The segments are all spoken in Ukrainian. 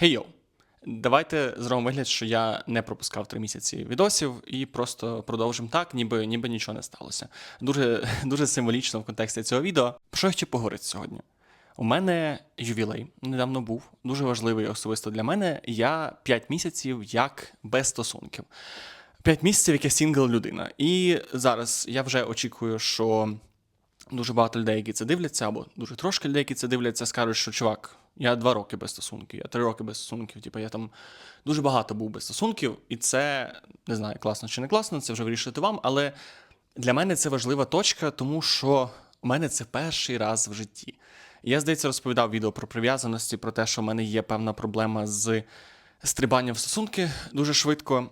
Хей йоу! Давайте зробимо вигляд, що я не пропускав три місяці відосів і просто продовжимо так, ніби ніби нічого не сталося. Дуже дуже символічно в контексті цього відео. Про що я хотів поговорити сьогодні? У мене ювілей недавно був, дуже важливий особисто для мене. Я 5 місяців як без стосунків. 5 місяців, як я сінгл людина. І зараз я вже очікую, що дуже багато людей, які це дивляться, або дуже трошки людей, які це дивляться, скажуть, що чувак, я два роки без стосунків, я три роки без стосунків. Типу, я там дуже багато був без стосунків, і це не знаю, класно чи не класно, це вже вирішити вам. Але для мене це важлива точка, тому що у мене це перший раз в житті. Я, здається, розповідав відео про прив'язаності, про те, що в мене є певна проблема з стрибанням в стосунки дуже швидко.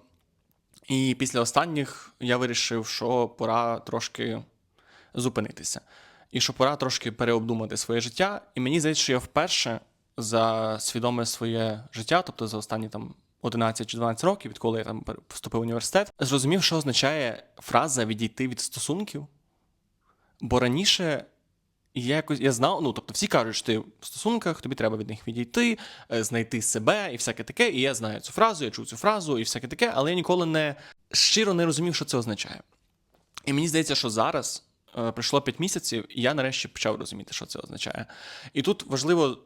І після останніх я вирішив, що пора трошки зупинитися. І що пора трошки переобдумати своє життя. І мені здається, що я вперше за свідоме своє життя, тобто за останні там 11 чи 12 років, відколи я там вступив в університет, зрозумів, що означає фраза відійти від стосунків. Бо раніше я якось я знав, ну тобто всі кажуть, що ти в стосунках, тобі треба від них відійти, е, знайти себе і всяке таке. І я знаю цю фразу, я чув цю фразу і всяке таке, але я ніколи не щиро не розумів, що це означає. І мені здається, що зараз пройшло 5 місяців, і я нарешті почав розуміти, що це означає. І тут важливо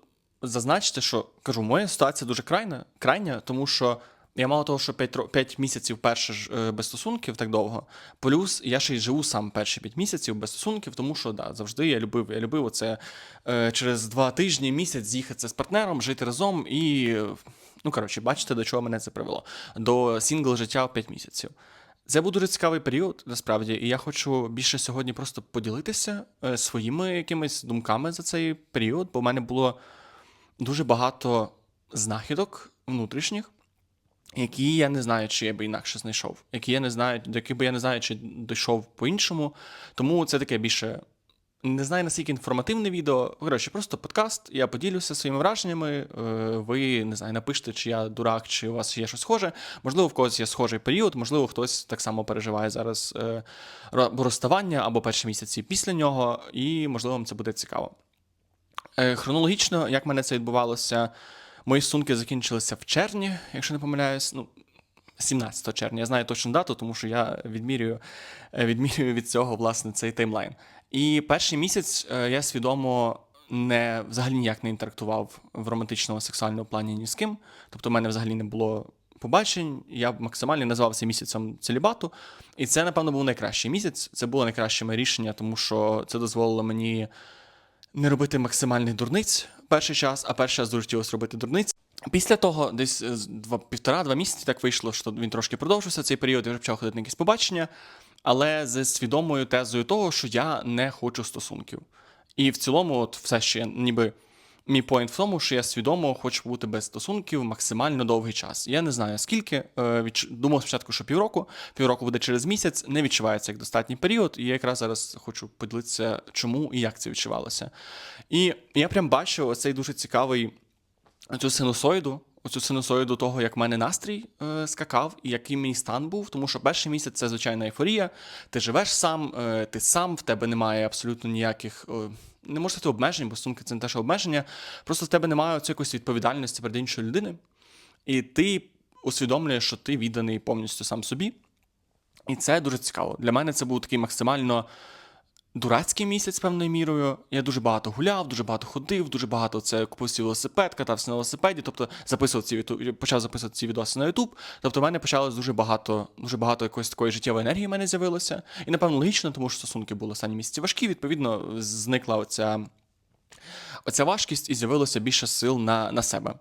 зазначити, що кажу, моя ситуація дуже крайня, крайня тому що я мало того, що 5, 5 місяців перше ж е, без стосунків так довго. Плюс я ще й живу сам перші 5 місяців без стосунків, тому що да, завжди я любив, я любив оце е, через два тижні, місяць з'їхатися з партнером, жити разом і. е, Ну, коротше, бачите, до чого мене це привело. До сінгл життя в 5 місяців. Це був дуже цікавий період, насправді, і я хочу більше сьогодні просто поділитися е, своїми якимись думками за цей період, бо в мене було дуже багато знахідок внутрішніх, які я не знаю, чи я би інакше знайшов, які я не знаю, до яких би я не знаю, чи дійшов по-іншому. Тому це таке більше. Не знаю, наскільки інформативне відео. Коротше, просто подкаст. Я поділюся своїми враженнями. е, Ви не знаю, напишете, чи я дурак, чи у вас є щось схоже. Можливо, в когось є схожий період, можливо, хтось так само переживає зараз е, розставання або перші місяці після нього, і можливо вам це буде цікаво. Е, Хронологічно, як мене це відбувалося, мої стосунки закінчилися в червні, якщо не помиляюсь. Ну, 17 червня. Я знаю точну дату, тому що я відмірюю, відмірюю від цього власне цей таймлайн. І перший місяць е, я свідомо не взагалі ніяк не інтерактував в романтичному сексуальному плані ні з ким. Тобто, в мене взагалі не було побачень. Я максимально назвався місяцем целібату. І це, напевно, був найкращий місяць. Це було найкраще моє рішення, тому що це дозволило мені не робити максимальних дурниць перший час, а перший час дуже хотілося робити дурниць. Після того, десь е, два, півтора-два місяці так вийшло, що він трошки продовжився цей період, я вже почав ходити на якісь побачення, але з свідомою тезою того, що я не хочу стосунків. І в цілому, от все ще ніби мій поінт в тому, що я свідомо хочу бути без стосунків максимально довгий час. Я не знаю скільки. е, Думав спочатку, що півроку, півроку буде через місяць, не відчувається як достатній період. І я якраз зараз хочу поділитися, чому і як це відчувалося. І я прям бачу оцей дуже цікавий цю синусоїду, оцю синусоїду того, як в мене настрій е, скакав і який мій стан був. Тому що перший місяць це звичайна ейфорія. Ти живеш сам, е, ти сам, в тебе немає абсолютно ніяких. е, не можна сказати обмежень, бо стосунки це не те, що обмеження. Просто в тебе немає оцієї якоїсь відповідальності перед іншою людиною. І ти усвідомлюєш, що ти відданий повністю сам собі. І це дуже цікаво. Для мене це був такий максимально дурацький місяць певною мірою. Я дуже багато гуляв, дуже багато ходив, дуже багато це купив велосипед, катався на велосипеді, тобто записував ці почав записувати ці відоси на YouTube. Тобто, в мене почалось дуже багато, дуже багато якоїсь такої життєвої енергії в мене з'явилося. І напевно логічно, тому що стосунки були останні місяці важкі. Відповідно, зникла оця, оця важкість і з'явилося більше сил на, на себе.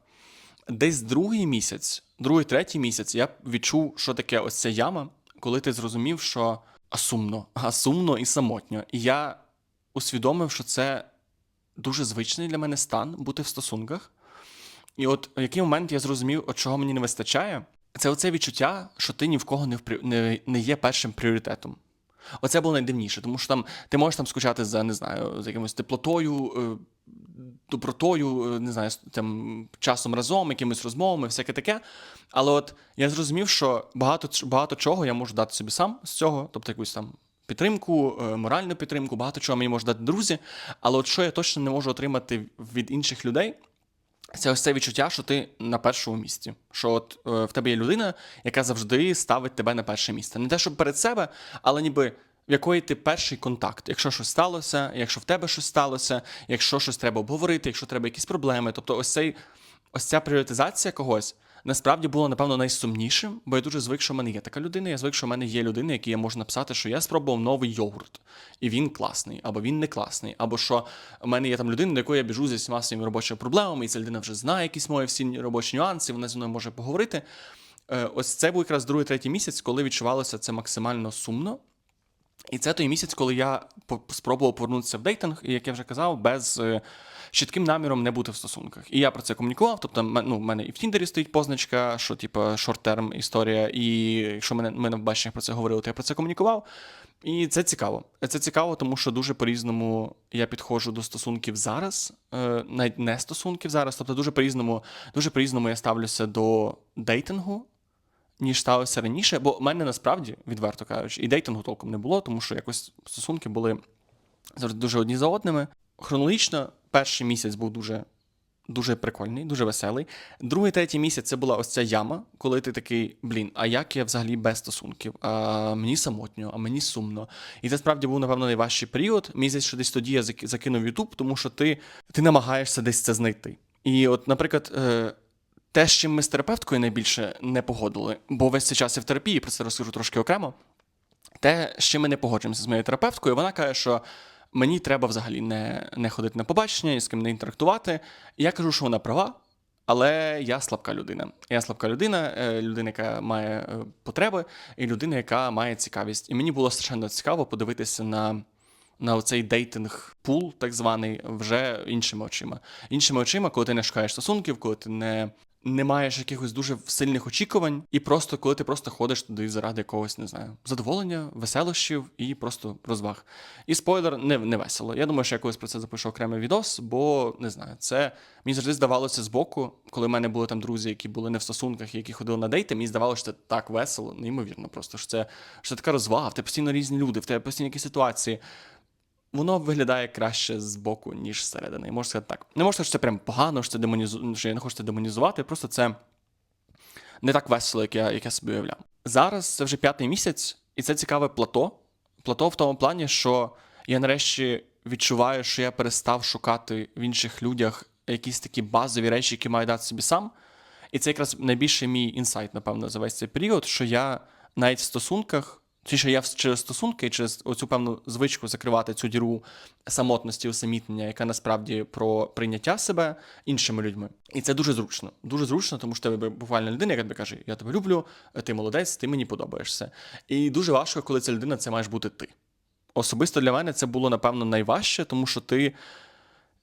Десь другий місяць, другий, третій місяць, я відчув, що таке ось ця яма, коли ти зрозумів, що а сумно, а сумно і самотньо. І я усвідомив, що це дуже звичний для мене стан бути в стосунках. І от в який момент я зрозумів, от чого мені не вистачає, це оце відчуття, що ти ні в кого не, впри- не, не є першим пріоритетом. Оце було найдивніше, тому що там ти можеш там скучати за, не знаю, за якимось теплотою, е, добротою, е, не знаю, там часом разом, якимись розмовами, всяке таке. Але от я зрозумів, що багато, багато чого я можу дати собі сам з цього, тобто якусь там підтримку, е, моральну підтримку, багато чого мені можуть дати друзі. Але от що я точно не можу отримати від інших людей, Це ось це відчуття, що ти на першому місці. Що от е, в тебе є людина, яка завжди ставить тебе на перше місце. Не те, щоб перед себе, але ніби в якої ти перший контакт. Якщо щось сталося, якщо в тебе щось сталося, якщо щось треба обговорити, якщо треба якісь проблеми. Тобто, ось цей ось ця пріоритизація когось. Насправді було, напевно, найсумнішим, бо я дуже звик, що в мене є така людина. Я звик, що в мене є людина, якій я можу написати, що я спробував новий йогурт, і він класний, або він не класний, або що в мене є там людина, до якої я біжу зі всіма своїми робочими проблемами, і ця людина вже знає якісь мої всі робочі нюанси, вона зі мною може поговорити. Е, Ось це був якраз другий, третій місяць, коли відчувалося це максимально сумно. І це той місяць, коли я спробував повернутися в дейтинг, і як я вже казав, без е, чітким наміром не бути в стосунках. І я про це комунікував. Тобто, ну, в мене і в Тіндері стоїть позначка, що типу шорт-терм історія, і якщо мене ми на баченнях про це говорили, то я про це комунікував. І це цікаво. Це цікаво, тому що дуже по-різному я підходжу до стосунків зараз, е, навіть не стосунків зараз. Тобто, дуже по-різному, дуже по-різному я ставлюся до дейтингу ніж ставився раніше, бо в мене насправді, відверто кажучи, і дейтингу толком не було, тому що якось стосунки були завжди дуже одні за одними. Хронологічно, перший місяць був дуже. Дуже прикольний, дуже веселий. Другий, третій місяць це була ось ця яма, коли ти такий, блін, а як я взагалі без стосунків? А мені самотньо, а мені сумно. І це справді був, напевно, найважчий період. Здається, що десь тоді я закинув Ютуб, тому що ти, ти намагаєшся десь це знайти. І от, наприклад, е, те, з чим ми з терапевткою найбільше не погодили, бо весь цей час я в терапії, про це розкажу трошки окремо. Те, з чим ми не погоджуємося з моєю терапевткою, вона каже, що мені треба взагалі не, не ходити на побачення, ні з ким не інтерактувати. І я кажу, що вона права, але я слабка людина. Я слабка людина, е, людина, яка має е, потреби, і людина, яка має цікавість. І мені було страшенно цікаво подивитися на. На оцей дейтинг пул, так званий, вже іншими очима. Іншими очима, коли ти не шукаєш стосунків, коли ти не, не маєш якихось дуже сильних очікувань, і просто коли ти просто ходиш туди заради якогось, не знаю, задоволення, веселощів і просто розваг. І спойлер, не, не весело. Я думаю, що я колись про це запишу окремий відос, бо не знаю, це мені завжди здавалося збоку, коли в мене були там друзі, які були не в стосунках, які ходили на дейти, мені здавалося, що це так весело, неймовірно, просто що це, що така розвага, в тебе постійно різні люди, в тебе постійно якісь ситуації воно виглядає краще з боку, ніж зсередини. Можна сказати так. Не можна сказати, що це прям погано, що це демонізу... що я не хочу це демонізувати, просто це не так весело, як я, як я собі уявляв. Зараз це вже п'ятий місяць, і це цікаве плато. Плато в тому плані, що я нарешті відчуваю, що я перестав шукати в інших людях якісь такі базові речі, які маю дати собі сам. І це якраз найбільший мій інсайт, напевно, за весь цей період, що я навіть в стосунках, чи що я через стосунки, через оцю певну звичку закривати цю діру самотності, усамітнення, яка насправді про прийняття себе іншими людьми. І це дуже зручно. Дуже зручно, тому що тебе буквально людина, яка тобі каже: Я тебе люблю, ти молодець, ти мені подобаєшся. І дуже важко, коли ця людина це маєш бути ти. Особисто для мене це було, напевно, найважче, тому що ти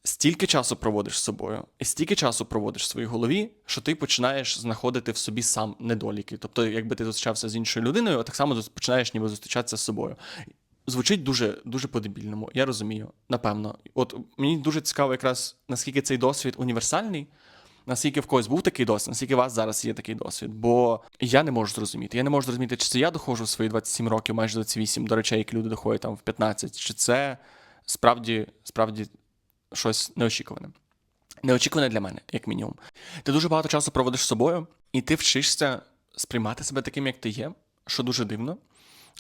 стільки часу проводиш з собою, і стільки часу проводиш в своїй голові, що ти починаєш знаходити в собі сам недоліки. Тобто, якби ти зустрічався з іншою людиною, так само починаєш ніби зустрічатися з собою. Звучить дуже дуже по-дебільному, я розумію, напевно. От мені дуже цікаво, якраз наскільки цей досвід універсальний, наскільки в когось був такий досвід, наскільки у вас зараз є такий досвід. Бо я не можу зрозуміти. Я не можу зрозуміти, чи це я доходжу в свої 27 років, майже 28, до речей, які люди доходять там в 15, чи це справді, справді щось неочікуване. Неочікуване для мене, як мінімум. Ти дуже багато часу проводиш з собою, і ти вчишся сприймати себе таким, як ти є, що дуже дивно,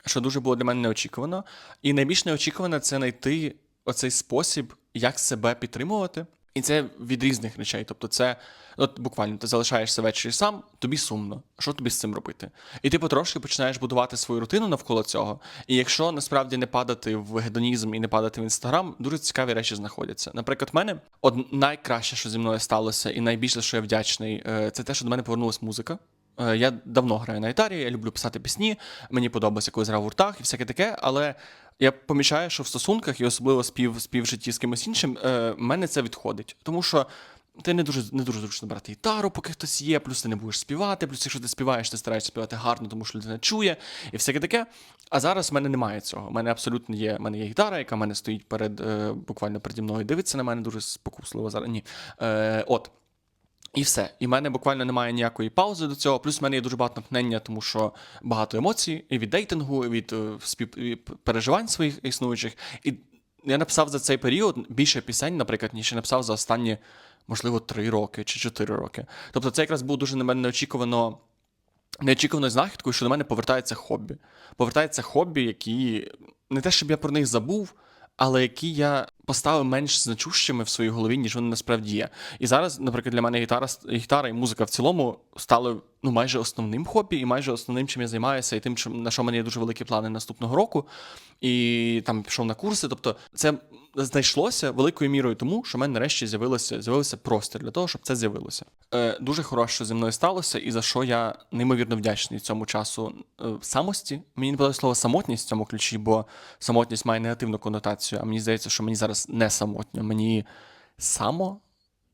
що дуже було для мене неочікувано. І найбільш неочікуване це знайти оцей спосіб, як себе підтримувати. І це від різних речей. Тобто, це от буквально ти залишаєшся ввечері сам, тобі сумно. Що тобі з цим робити? І ти потрошки починаєш будувати свою рутину навколо цього. І якщо насправді не падати в гедонізм і не падати в інстаграм, дуже цікаві речі знаходяться. Наприклад, в мене от найкраще, що зі мною сталося, і найбільше, що я вдячний, е, це те, що до мене повернулася музика. Е, Я давно граю на гітарі, я люблю писати пісні, мені подобається, коли грав в гуртах і всяке таке, але я помічаю, що в стосунках і особливо спів, співжитті з кимось іншим, е, мене це відходить. Тому що ти не дуже не дуже зручно брати гітару, поки хтось є, плюс ти не будеш співати, плюс якщо ти співаєш, ти стараєшся співати гарно, тому що людина чує, і всяке таке. А зараз в мене немає цього. У мене абсолютно є. в мене є гітара, яка в мене стоїть перед е, буквально переді мною, дивиться на мене дуже спокусливо зараз. Ні. Е, от. І все. І в мене буквально немає ніякої паузи до цього. Плюс в мене є дуже багато натхнення, тому що багато емоцій і від дейтингу, і від е, переживань своїх існуючих. І я написав за цей період більше пісень, наприклад, ніж я написав за останні, можливо, три роки чи чотири роки. Тобто, це якраз був дуже на мене неочікувано. Неочікуваною знахідкою, що до мене повертається хобі. Повертається хобі, які не те, щоб я про них забув, але які я поставив менш значущими в своїй голові, ніж вони насправді є. І зараз, наприклад, для мене гітара, гітара і музика в цілому стали ну, майже основним хобі, і майже основним, чим я займаюся, і тим, чим, на що в мене є дуже великі плани наступного року. І там пішов на курси. Тобто, це знайшлося великою мірою тому, що в мене нарешті з'явилося з'явився простір для того, щоб це з'явилося. Е, Дуже хороше, що зі мною сталося, і за що я неймовірно вдячний цьому часу е, самості. Мені не подобається слово самотність в цьому ключі, бо самотність має негативну конотацію. А мені здається, що мені зараз не самотньо, мені само.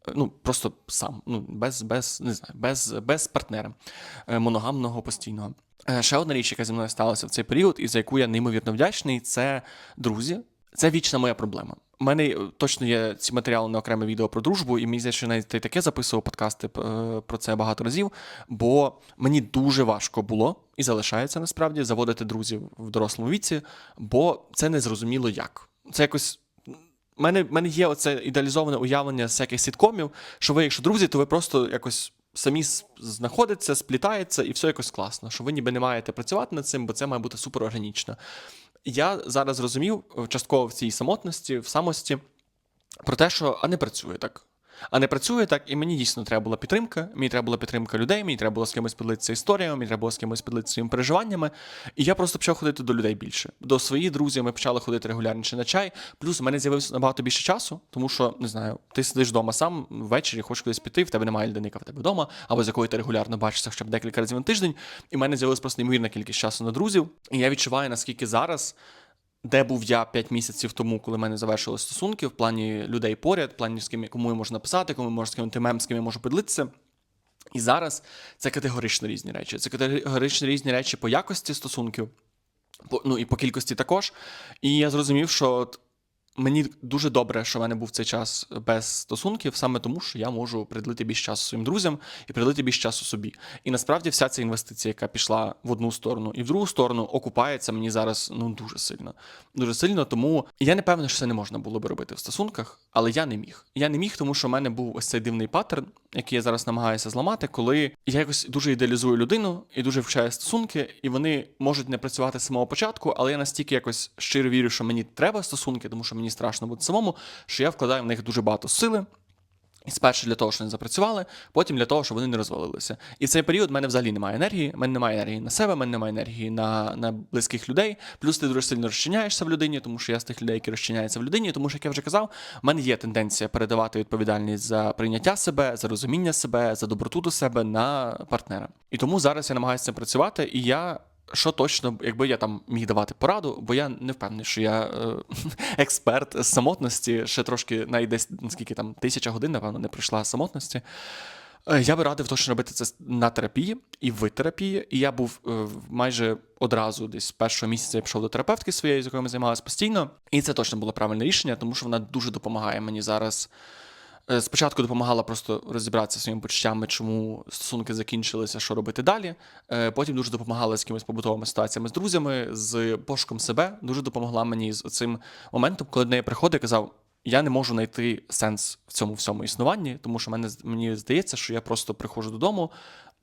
Е, Ну, просто сам, ну, без, без, не знаю, без, без партнера е, моногамного постійного. Е, Ще одна річ, яка зі мною сталася в цей період, і за яку я неймовірно вдячний, це друзі. Це вічна моя проблема. У мене точно є ці матеріали на окреме відео про дружбу, і мені здається, що навіть таке записував подкасти про це багато разів. Бо мені дуже важко було і залишається насправді заводити друзів в дорослому віці, бо це незрозуміло як. Це якось. У мене, мене є оце ідеалізоване уявлення з всяких сіткомів, що ви, якщо друзі, то ви просто якось самі знаходиться, сплітається, і все якось класно. Що ви ніби не маєте працювати над цим, бо це має бути суперорганічно. Я зараз зрозумів е, частково в цій самотності, в самості, про те, що а не працює так. А не працює так, і мені дійсно треба була підтримка. Мені треба була підтримка людей, мені треба було з кимось поділитися історіями, мені треба було з кимось поділитися своїми переживаннями. І я просто почав ходити до людей більше. До своїх друзів ми почали ходити регулярніше на чай. Плюс у мене з'явився набагато більше часу, тому що не знаю, ти сидиш вдома сам ввечері, хочеш кудись піти, в тебе немає людини, в тебе вдома, або з якою ти регулярно бачишся хоча б декілька разів на тиждень. І в мене з'явилася просто неймовірна кількість часу на друзів. І я відчуваю, наскільки зараз де був я 5 місяців тому, коли мене завершили стосунки, в плані людей поряд, в плані з ким кому я можу написати, кому я можу скинути мем, з ким я можу поділитися. І зараз це категорично різні речі. Це категорично різні речі по якості стосунків, по, ну і по кількості також. І я зрозумів, що мені дуже добре, що в мене був цей час без стосунків, саме тому, що я можу приділити більше часу своїм друзям і приділити більше часу собі. І насправді вся ця інвестиція, яка пішла в одну сторону і в другу сторону, окупається мені зараз ну дуже сильно. Дуже сильно. Тому я не певний, що це не можна було би робити в стосунках, але я не міг. Я не міг, тому що в мене був ось цей дивний паттерн, який я зараз намагаюся зламати, коли я якось дуже ідеалізую людину і дуже вчаю стосунки, і вони можуть не працювати з самого початку, але я настільки якось щиро вірю, що мені треба стосунки, тому що мені страшно бути самому, що я вкладаю в них дуже багато сили. І спершу для того, щоб вони запрацювали, потім для того, щоб вони не розвалилися. І в цей період в мене взагалі немає енергії, в мене немає енергії на себе, в мене немає енергії на, на близьких людей. Плюс ти дуже сильно розчиняєшся в людині, тому що я з тих людей, які розчиняються в людині, тому що, як я вже казав, в мене є тенденція передавати відповідальність за прийняття себе, за розуміння себе, за доброту до себе на партнера. І тому зараз я намагаюся працювати, і я. Що точно, якби я там міг давати пораду, бо я не впевнений, що я е, експерт з самотності, ще трошки навіть десь наскільки там тисяча годин, напевно, не пройшла самотності. Е, Я би радив точно робити це на терапії і в терапії. І я був е, майже одразу, десь з першого місяця я пішов до терапевтки своєї, з якою ми займалися постійно. І це точно було правильне рішення, тому що вона дуже допомагає мені зараз. Е, Спочатку допомагала просто розібратися своїми почуттями, чому стосунки закінчилися, що робити далі. Е, Потім дуже допомагала з якимись побутовими ситуаціями з друзями, з пошуком себе. Дуже допомогла мені з цим моментом, коли до неї приходить і казав: я не можу знайти сенс в цьому всьому існуванні, тому що мене мені здається, що я просто приходжу додому.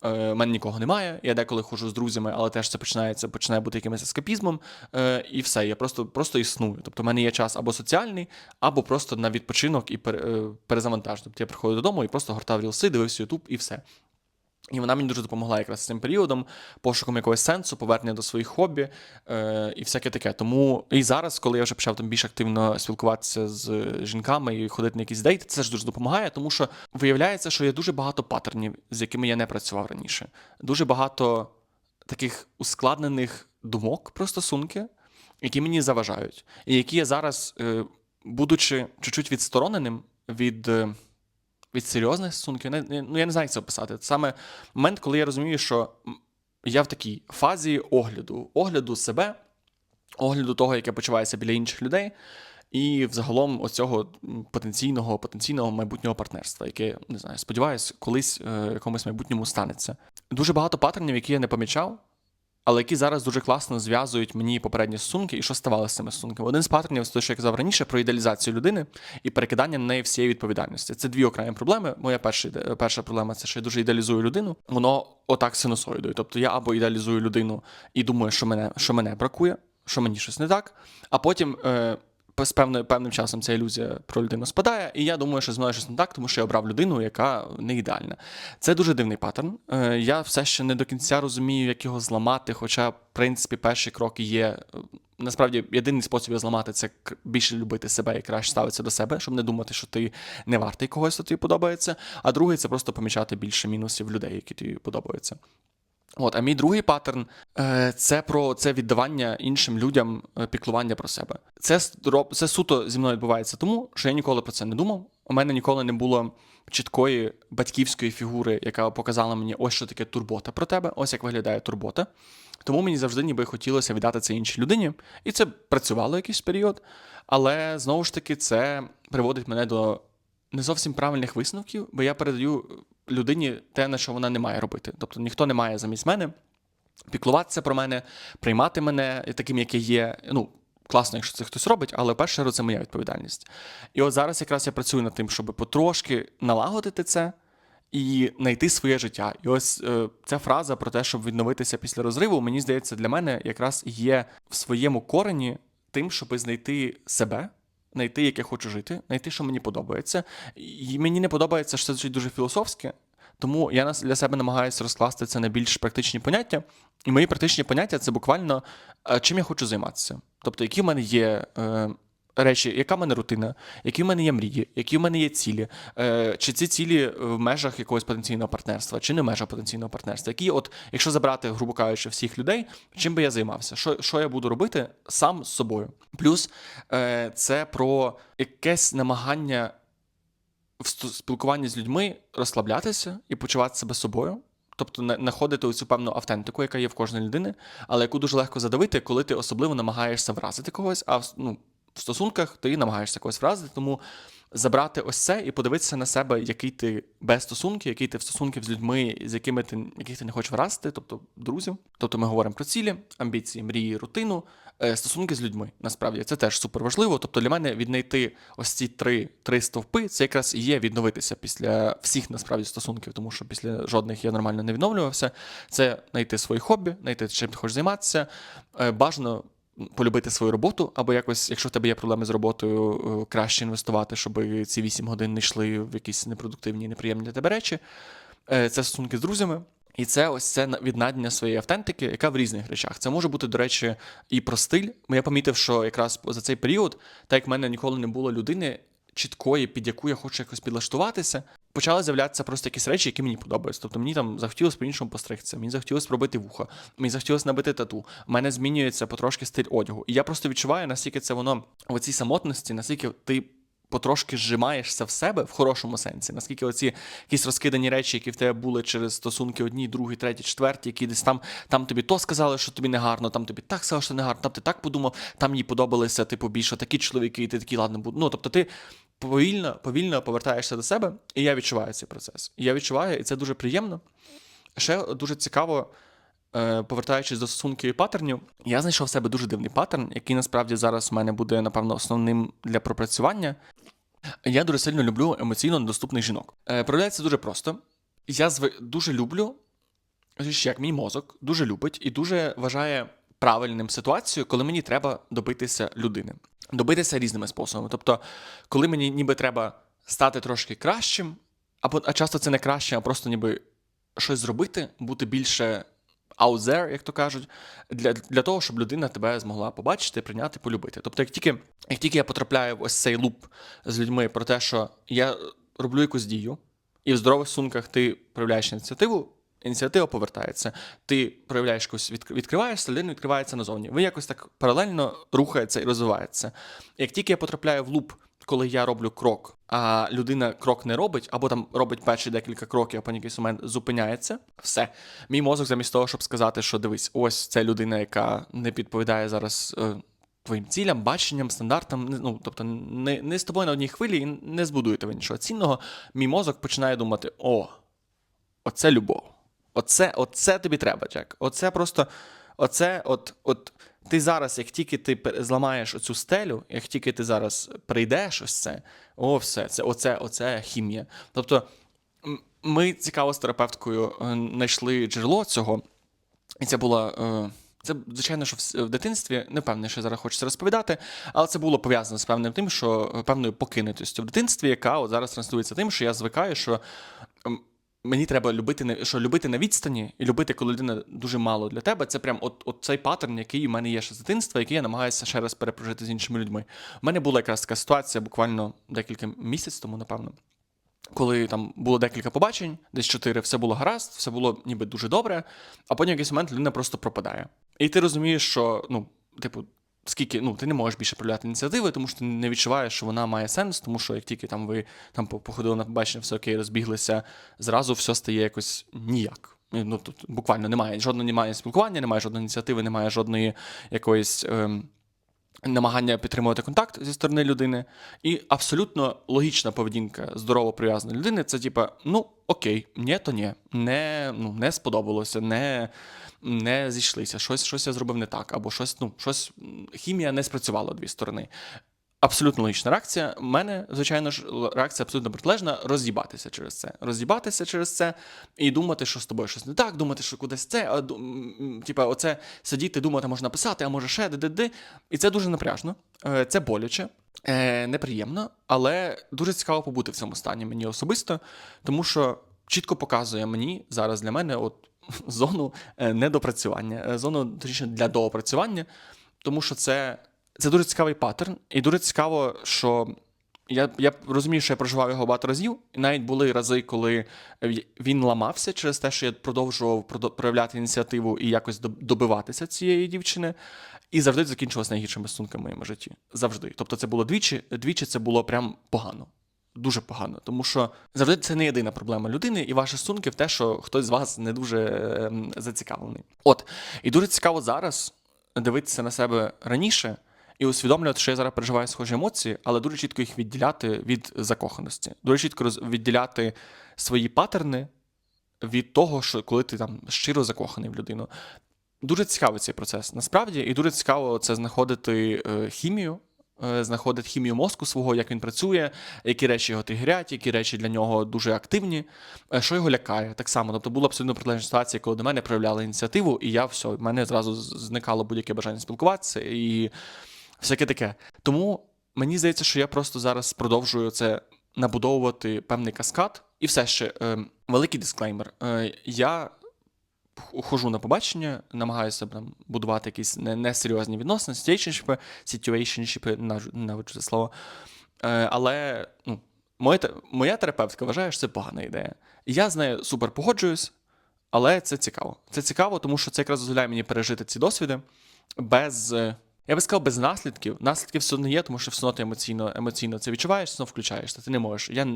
Е, мене нікого немає. Я деколи ходжу з друзями, але теж це починається, починає бути якимось ескапізмом. Е, і все, я просто, просто існую. Тобто, в мене є час або соціальний, або просто на відпочинок і пер, е, перезавантаж. Тобто я приходжу додому і просто гортав рілси, дивився Ютуб і все. І вона мені дуже допомогла якраз з цим періодом, пошуком якогось сенсу, повернення до своїх хобі е, і всяке таке. Тому і зараз, коли я вже почав там більш активно спілкуватися з жінками і ходити на якісь дейти, це ж дуже допомагає, тому що виявляється, що є дуже багато паттернів, з якими я не працював раніше. Дуже багато таких ускладнених думок про стосунки, які мені заважають, і які я зараз, е, будучи чуть-чуть відстороненим від. е, від серйозних стосунків, не, ну я не знаю, як це описати. Це саме момент, коли я розумію, що я в такій фазі огляду, огляду себе, огляду того, як я почуваюся біля інших людей, і взагалом оцього потенційного, потенційного майбутнього партнерства, яке не знаю, сподіваюсь, колись е, в якомусь майбутньому станеться. Дуже багато паттернів, які я не помічав. Але які зараз дуже класно зв'язують мені попередні стосунки і що ставалося з цими стосунками. Один з паттернів це те, що я казав раніше, про ідеалізацію людини і перекидання на неї всієї відповідальності. Це дві окремі проблеми. Моя перша, перша проблема це що я дуже ідеалізую людину. Воно отак синусоїдою. Тобто я або ідеалізую людину і думаю, що мене, що мене бракує, що мені щось не так, а потім. Е, з певним, певним часом ця ілюзія про людину спадає, і я думаю, що зі мною щось не так, тому що я обрав людину, яка не ідеальна. Це дуже дивний паттерн. Е, Я все ще не до кінця розумію, як його зламати. Хоча, в принципі, перший крок є. е, Насправді, єдиний спосіб його зламати це більше любити себе і краще ставитися до себе, щоб не думати, що ти не вартий когось, хто тобі подобається. А другий це просто помічати більше мінусів людей, які тобі подобаються. От, а мій другий паттерн е, це про це віддавання іншим людям е, піклування про себе. Це це суто зі мною відбувається тому, що я ніколи про це не думав. У мене ніколи не було чіткої батьківської фігури, яка показала мені, ось що таке турбота про тебе, ось як виглядає турбота. Тому мені завжди ніби хотілося віддати це іншій людині, і це працювало якийсь період. Але знову ж таки, це приводить мене до не зовсім правильних висновків, бо я передаю людині те, на що вона не має робити. Тобто ніхто не має замість мене піклуватися про мене, приймати мене таким, як я є. Ну, класно, якщо це хтось робить, але в першу чергу це моя відповідальність. І от зараз якраз я працюю над тим, щоб потрошки налагодити це. І знайти своє життя. І ось е, ця фраза про те, щоб відновитися після розриву, мені здається, для мене якраз є в своєму корені тим, щоб знайти себе, знайти, як я хочу жити, знайти, що мені подобається. І мені не подобається, що це звучить дуже філософське, тому я для себе намагаюся розкласти це на більш практичні поняття. І мої практичні поняття це буквально е, чим я хочу займатися. Тобто, які в мене є. Е, Речі, яка в мене рутина, які в мене є мрії, які в мене є цілі, е, чи ці цілі в межах якогось потенційного партнерства, чи не в межах потенційного партнерства. Які, от, якщо забрати, грубо кажучи, всіх людей, чим би я займався? Що, що я буду робити сам з собою? Плюс е, це про якесь намагання в спілкуванні з людьми розслаблятися і почувати себе собою. Тобто на- знаходити цю певну автентику, яка є в кожної людини, але яку дуже легко задавити, коли ти особливо намагаєшся вразити когось, а ну, в стосунках ти намагаєшся когось вразити. Тому забрати ось це і подивитися на себе, який ти без стосунків, який ти в стосунків з людьми, з якими ти яких ти не хочеш вразити, тобто друзів. Тобто ми говоримо про цілі, амбіції, мрії, рутину, стосунки з людьми. Насправді це теж супер важливо. Тобто для мене віднайти ось ці три, три стовпи, це якраз і є відновитися після всіх насправді стосунків, тому що після жодних я нормально не відновлювався. Це знайти свої хобі, знайти чим ти хочеш займатися. Е, Бажано полюбити свою роботу, або якось, якщо в тебе є проблеми з роботою, е, краще інвестувати, щоб ці 8 годин не йшли в якісь непродуктивні, неприємні для тебе речі. Е, Це стосунки з друзями. І це ось це на- віднайдення своєї автентики, яка в різних речах. Це може бути, до речі, і про стиль. Я помітив, що якраз за цей період, так як в мене ніколи не було людини чіткої, під яку я хочу якось підлаштуватися, почали з'являтися просто якісь речі, які мені подобаються. Тобто мені там захотілося по-іншому постригтися, мені захотілося пробити вухо, мені захотілося набити тату. У мене змінюється потрошки стиль одягу. І я просто відчуваю, наскільки це воно в цій самотності, наскільки ти потрошки зжимаєшся в себе в хорошому сенсі, наскільки оці якісь розкидані речі, які в тебе були через стосунки одні, другі, треті, четверті, які десь там, там тобі то сказали, що тобі не гарно, там тобі так сказали, що не гарно, там ти так подумав, там їй подобалися, типу, більше такі чоловіки, і ти такий, ладно, буду. Ну, тобто ти повільно, повільно повертаєшся до себе, і я відчуваю цей процес. І я відчуваю, і це дуже приємно. Ще дуже цікаво, повертаючись до стосунків і паттернів, я знайшов в себе дуже дивний паттерн, який насправді зараз в мене буде, напевно, основним для пропрацювання. Я дуже сильно люблю емоційно недоступних жінок. Е, проявляється дуже просто. Я зв... дуже люблю, як мій мозок дуже любить і дуже вважає правильним ситуацію, коли мені треба добитися людини. Добитися різними способами. Тобто, коли мені ніби треба стати трошки кращим, або а часто це не краще, а просто ніби щось зробити, бути більше out there, як то кажуть, для, для того, щоб людина тебе змогла побачити, прийняти, полюбити. Тобто, як тільки, як тільки я потрапляю в ось цей луп з людьми про те, що я роблю якусь дію, і в здорових стосунках ти проявляєш ініціативу, ініціатива повертається. Ти проявляєш якусь, відк- відкриваєшся, людина відкривається назовні. Ви якось так паралельно рухається і розвивається. Як тільки я потрапляю в луп, коли я роблю крок, а людина крок не робить, або там робить перші декілька кроків, а потім якийсь момент зупиняється, все. Мій мозок, замість того, щоб сказати, що дивись, ось це людина, яка не підповідає зараз. е, Твоїм цілям, баченням, стандартам, ну тобто не, не з тобою на одній хвилі і не збудуєте ви нічого цінного. Мій мозок починає думати: о, оце любов. Оце, оце тобі треба, Джек. Оце просто Оце, от, от ти зараз, як тільки ти зламаєш оцю стелю, як тільки ти зараз прийдеш ось це, о, все, це оце, оце хімія. Тобто, ми цікаво з терапевткою е, знайшли джерело цього, і це була. Е, це, звичайно, що в, дитинстві, не певне, що зараз хочеться розповідати, але це було пов'язано з певним тим, що певною покинутістю в дитинстві, яка от зараз транслюється тим, що я звикаю, що мені треба любити що любити на відстані і любити, коли людина дуже мало для тебе. Це прям от, от цей паттерн, який у мене є ще з дитинства, який я намагаюся ще раз перепрожити з іншими людьми. У мене була якраз така ситуація буквально декілька місяців тому, напевно коли там було декілька побачень, десь чотири, все було гаразд, все було ніби дуже добре, а потім якийсь момент людина просто пропадає. І ти розумієш, що, ну, типу, скільки, ну, ти не можеш більше проявляти ініціативи, тому що ти не відчуваєш, що вона має сенс, тому що як тільки там ви там походили на побачення, все окей, розбіглися, зразу все стає якось ніяк. Ну, тут буквально немає жодного немає спілкування, немає жодної ініціативи, немає жодної якоїсь. Ем, намагання підтримувати контакт зі сторони людини. І абсолютно логічна поведінка здорово прив'язаної людини це типа, ну окей, ні, то ні, не, ну, не сподобалося, не, не зійшлися, щось, щось я зробив не так, або щось, ну, щось, хімія не спрацювала дві сторони. Абсолютно логічна реакція. У мене, звичайно ж, реакція абсолютно протилежна роз'їбатися через це. Роз'їбатися через це і думати, що з тобою щось не так, думати, що кудись це, а, типа, оце сидіти, думати, можна писати, а може ще де-де-де. І це дуже напряжно, е, це боляче, е, неприємно, але дуже цікаво побути в цьому стані мені особисто, тому що чітко показує мені зараз для мене от зону е, недопрацювання, е, зону точніше для доопрацювання, тому що це, це дуже цікавий паттерн, і дуже цікаво, що. Я, я розумію, що я проживав його багато разів, і навіть були рази, коли він ламався через те, що я продовжував продо- проявляти ініціативу і якось доб- добиватися цієї дівчини. І завжди закінчилося найгіршими стосунками в моєму житті. Завжди. Тобто це було двічі, двічі це було прям погано. Дуже погано, тому що завжди це не єдина проблема людини, і ваші стосунки в те, що хтось з вас не дуже ем, зацікавлений. От, і дуже цікаво зараз дивитися на себе раніше і усвідомлювати, що я зараз переживаю схожі емоції, але дуже чітко їх відділяти від закоханості. Дуже чітко відділяти свої паттерни від того, що коли ти там щиро закоханий в людину. Дуже цікавий цей процес насправді, і дуже цікаво це знаходити е, хімію, е, знаходити хімію мозку свого, як він працює, які речі його тригерять, які речі для нього дуже активні, е, що його лякає. Так само. Тобто була абсолютно протилежна ситуація, коли до мене проявляли ініціативу, і я все, в мене зразу зникало будь-яке бажання спілкуватися і всяке таке. Тому мені здається, що я просто зараз продовжую це набудовувати певний каскад, і все ще е, великий дисклеймер. Е, я хожу на побачення, намагаюся там будувати якісь несерйозні відносини, ситуейшншіпи, ситуейшншіпи, навичу це слово. Е, але ну, моя, моя терапевтка вважає, що це погана ідея. Я з нею супер погоджуюсь, але це цікаво. Це цікаво, тому що це якраз дозволяє мені пережити ці досвіди без. е, Я би сказав, без наслідків. Наслідків все одно є, тому що все одно ти емоційно, емоційно це відчуваєш, все одно включаєшся. Ти не можеш. Я...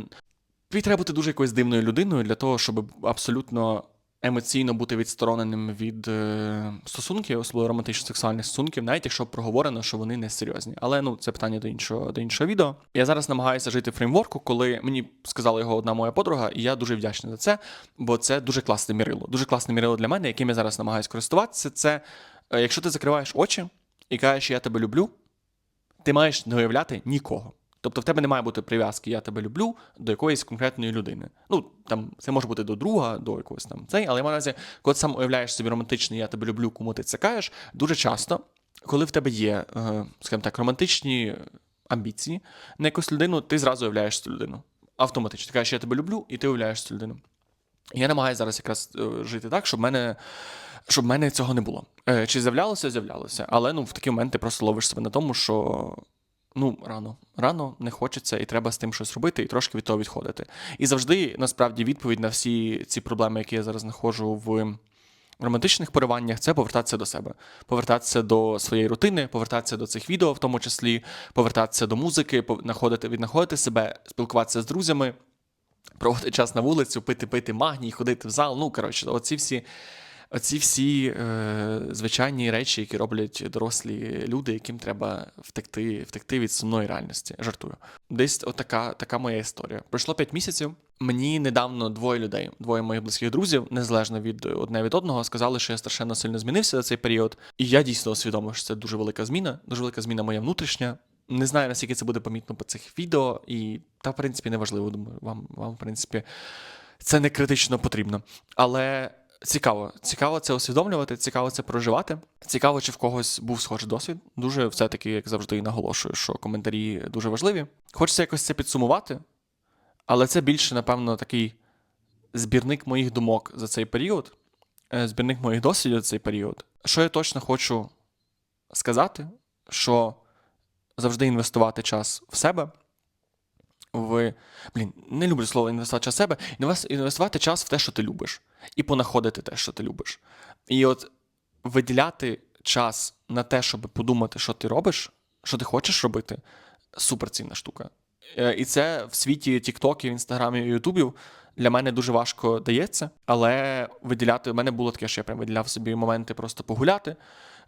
Тобі треба бути дуже якоюсь дивною людиною для того, щоб абсолютно емоційно бути відстороненим від е, стосунків, особливо романтично-сексуальних стосунків, навіть якщо проговорено, що вони не серйозні. Але ну це питання до іншого до іншого відео. Я зараз намагаюся жити фреймворку, коли мені сказала його одна моя подруга, і я дуже вдячний за це, бо це дуже класне мірило. Дуже класне мірило для мене, яким я зараз намагаюся користуватися. Це е, якщо ти закриваєш очі і кажеш, я тебе люблю, ти маєш не уявляти нікого. Тобто в тебе не має бути прив'язки Я тебе люблю до якоїсь конкретної людини. Ну, там це може бути до друга, до якогось там цей, але я маю коли ти сам уявляєш собі романтичний Я тебе люблю, кому ти це кажеш, дуже часто, коли в тебе є, е, скажімо так, романтичні амбіції на якусь людину, ти зразу уявляєш цю людину. Автоматично. Ти кажеш, я тебе люблю, і ти уявляєш цю людину. Я намагаюся зараз якраз е, жити так, щоб мене, щоб в мене цього не було. Е, Чи з'являлося, з'являлося. Але ну, в такий момент ти просто ловиш себе на тому, що ну, рано, рано не хочеться, і треба з тим щось робити, і трошки від того відходити. І завжди, насправді, відповідь на всі ці проблеми, які я зараз знаходжу в романтичних пориваннях, це повертатися до себе, повертатися до своєї рутини, повертатися до цих відео, в тому числі, повертатися до музики, знаходити, віднаходити себе, спілкуватися з друзями проводити час на вулицю, пити, пити магній, ходити в зал. Ну, коротше, оці всі оці всі е, звичайні речі, які роблять дорослі люди, яким треба втекти, втекти від сумної реальності. Жартую. Десь отака така моя історія. Пройшло 5 місяців. Мені недавно двоє людей, двоє моїх близьких друзів, незалежно від одне від одного, сказали, що я страшенно сильно змінився за цей період. І я дійсно усвідомив, що це дуже велика зміна, дуже велика зміна моя внутрішня. Не знаю, наскільки це буде помітно по цих відео, і та, в принципі, неважливо. Думаю, вам, вам, в принципі, це не критично потрібно. Але цікаво, цікаво це усвідомлювати, цікаво це проживати. Цікаво, чи в когось був схожий досвід. Дуже все-таки, як завжди, наголошую, що коментарі дуже важливі. Хочеться якось це підсумувати, але це більше, напевно, такий збірник моїх думок за цей період, е, збірник моїх досвідів за цей період. Що я точно хочу сказати, що завжди інвестувати час в себе. В блін, не люблю слово інвестувати час в себе, інвестувати час в те, що ти любиш, і понаходити те, що ти любиш. І от виділяти час на те, щоб подумати, що ти робиш, що ти хочеш робити, суперцінна штука. Е, І це в світі Тіктоків, Інстаграмів і Ютубів для мене дуже важко дається, але виділяти в мене було таке, що я прям виділяв собі моменти просто погуляти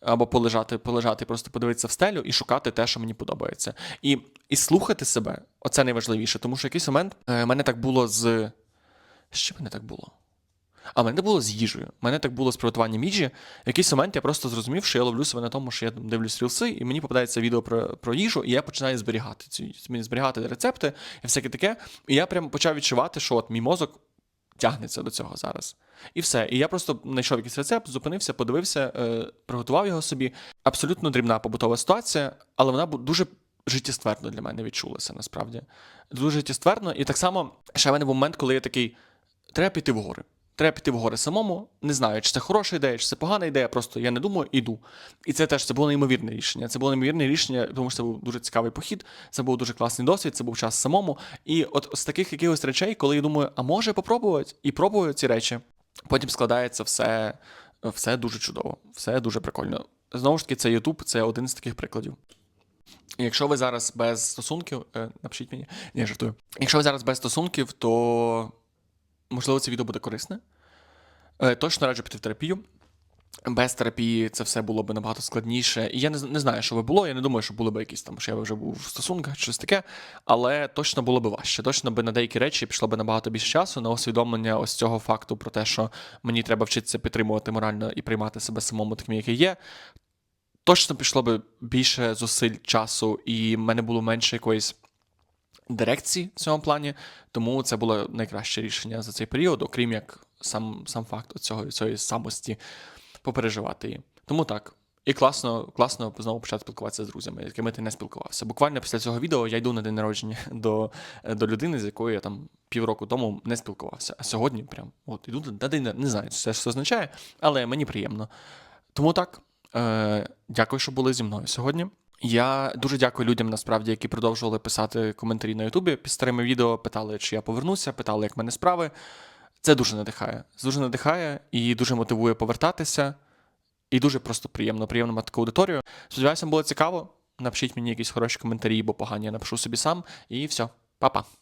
або полежати, полежати, просто подивитися в стелю і шукати те, що мені подобається. І, і слухати себе оце найважливіше, тому що якийсь момент в мене так було з. Що мене так було? А в мене було з їжею. У мене так було з приготуванням їжі. В якийсь момент я просто зрозумів, що я ловлю себе на тому, що я дивлюсь рілси, і мені попадається відео про, про їжу, і я починаю зберігати мені зберігати рецепти і всяке таке. І я прям почав відчувати, що от мій мозок тягнеться до цього зараз. І все. І я просто знайшов якийсь рецепт, зупинився, подивився, е, приготував його собі. Абсолютно дрібна побутова ситуація, але вона дуже життєствердно для мене відчулася насправді. Дуже життєствердно. І так само ще в мене був момент, коли я такий: треба піти в гори. Треба піти в гори самому. Не знаю, чи це хороша ідея, чи це погана ідея. Просто я не думаю, іду. І це теж це було неймовірне рішення. Це було неймовірне рішення, тому що це був дуже цікавий похід. Це був дуже класний досвід, це був час самому. І от з таких якихось речей, коли я думаю, а може попробувати, і пробую ці речі, потім складається все, все дуже чудово, все дуже прикольно. Знову ж таки, це YouTube, це один з таких прикладів. Якщо ви зараз без стосунків, е, напишіть мені, ні, жартую. Якщо ви зараз без стосунків, то можливо це відео буде корисне. Е, точно раджу піти в терапію. Без терапії це все було б набагато складніше. І я не, не знаю, що би було. Я не думаю, що були б якісь там, що я вже був в стосунках, щось таке. Але точно було б важче. Точно би на деякі речі пішло б набагато більше часу на усвідомлення ось цього факту про те, що мені треба вчитися підтримувати морально і приймати себе самому таким, який є. Точно пішло би більше зусиль часу, і в мене було менше якоїсь дирекції в цьому плані, тому це було найкраще рішення за цей період, окрім як сам, сам факт цього, цієї самості попереживати її. Тому так. І класно, класно знову почати спілкуватися з друзями, з якими ти не спілкувався. Буквально після цього відео я йду на день народження до, до людини, з якою я там півроку тому не спілкувався. А сьогодні прям от іду на день, не знаю, це що означає, але мені приємно. Тому так, е, дякую, що були зі мною сьогодні. Я дуже дякую людям, насправді, які продовжували писати коментарі на Ютубі під старими відео, питали, чи я повернуся, питали, як в мене справи. Це дуже надихає. Дуже надихає і дуже мотивує повертатися. І дуже просто приємно, приємно мати таку аудиторію. Сподіваюся, було цікаво. Напишіть мені якісь хороші коментарі, бо погані я напишу собі сам. І все, Па-па.